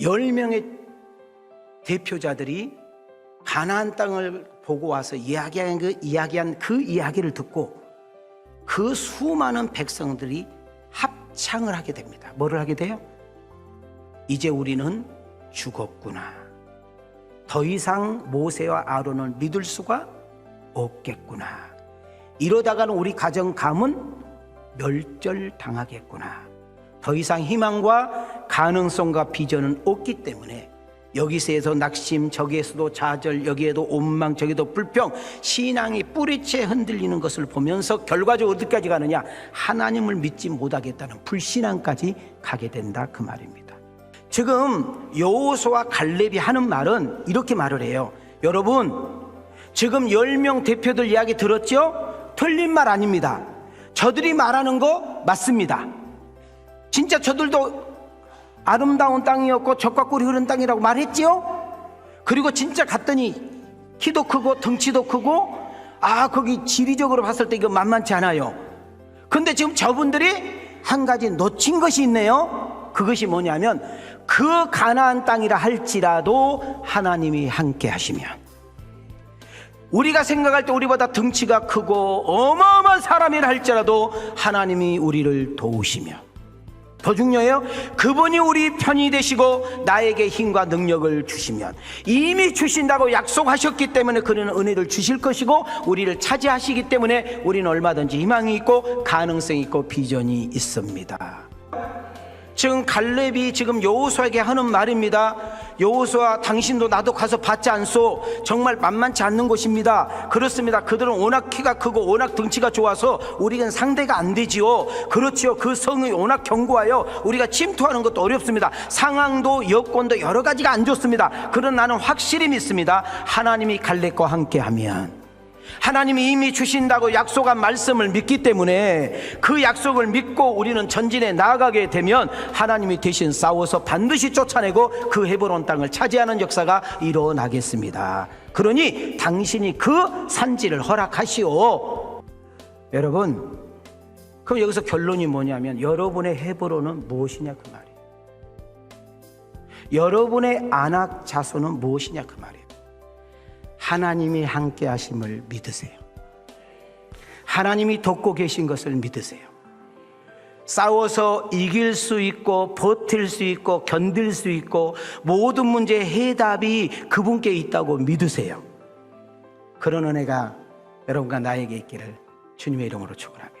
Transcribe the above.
10명의 대표자들이 가나안 땅을 보고 와서 이야기한 그 이야기한 그 이야기를 듣고 그 수많은 백성들이 합창을 하게 됩니다. 뭐를 하게 돼요? 이제 우리는 죽었구나. 더 이상 모세와 아론을 믿을 수가 없겠구나. 이러다가는 우리 가정 감은 멸절당하겠구나. 더 이상 희망과 가능성과 비전은 없기 때문에 여기서에서 낙심, 저기에서도 좌절, 여기에도 원망, 저기도 불평, 신앙이 뿌리채 흔들리는 것을 보면서 결과적으로 어디까지 가느냐? 하나님을 믿지 못하겠다는 불신앙까지 가게 된다 그 말입니다. 지금 여호수와 갈렙이 하는 말은 이렇게 말을 해요. 여러분, 지금 10명 대표들 이야기 들었죠? 틀린 말 아닙니다. 저들이 말하는 거 맞습니다. 진짜 저들도 아름다운 땅이었고 젖과 꿀이 흐른 땅이라고 말했지요? 그리고 진짜 갔더니 키도 크고 덩치도 크고 아 거기 지리적으로 봤을 때 이거 만만치 않아요. 근데 지금 저분들이 한 가지 놓친 것이 있네요. 그것이 뭐냐면 그 가나안 땅이라 할지라도 하나님이 함께 하시면 우리가 생각할 때 우리보다 덩치가 크고 어마어마한 사람이라 할지라도 하나님이 우리를 도우시며 더 중요해요. 그분이 우리 편이 되시고 나에게 힘과 능력을 주시면 이미 주신다고 약속하셨기 때문에 그는 은혜를 주실 것이고 우리를 차지하시기 때문에 우리는 얼마든지 희망이 있고 가능성이 있고 비전이 있습니다. 지금 갈렙이 지금 여호수아에게 하는 말입니다. 여호수아 당신도 나도 가서 받지 않소. 정말 만만치 않는 곳입니다. 그렇습니다. 그들은 워낙 키가 크고 워낙 등치가 좋아서 우리는 상대가 안 되지요. 그렇지요. 그 성이 워낙 견고하여 우리가 침투하는 것도 어렵습니다. 상황도 여건도 여러 가지가 안 좋습니다. 그런 나는 확실히 믿습니다. 하나님이 갈렙과 함께하면 하나님이 이미 주신다고 약속한 말씀을 믿기 때문에 그 약속을 믿고 우리는 전진에 나아가게 되면 하나님이 대신 싸워서 반드시 쫓아내고 그 헤브론 땅을 차지하는 역사가 일어나겠습니다. 그러니 당신이 그 산지를 허락하시오. 여러분, 그럼 여기서 결론이 뭐냐면 여러분의 헤브론은 무엇이냐 그 말이에요. 여러분의 안악 자손은 무엇이냐 그 말이에요. 하나님이 함께 하심을 믿으세요. 하나님이 돕고 계신 것을 믿으세요. 싸워서 이길 수 있고 버틸 수 있고 견딜 수 있고 모든 문제의 해답이 그분께 있다고 믿으세요. 그런 은혜가 여러분과 나에게 있기를 주님의 이름으로 축원합니다.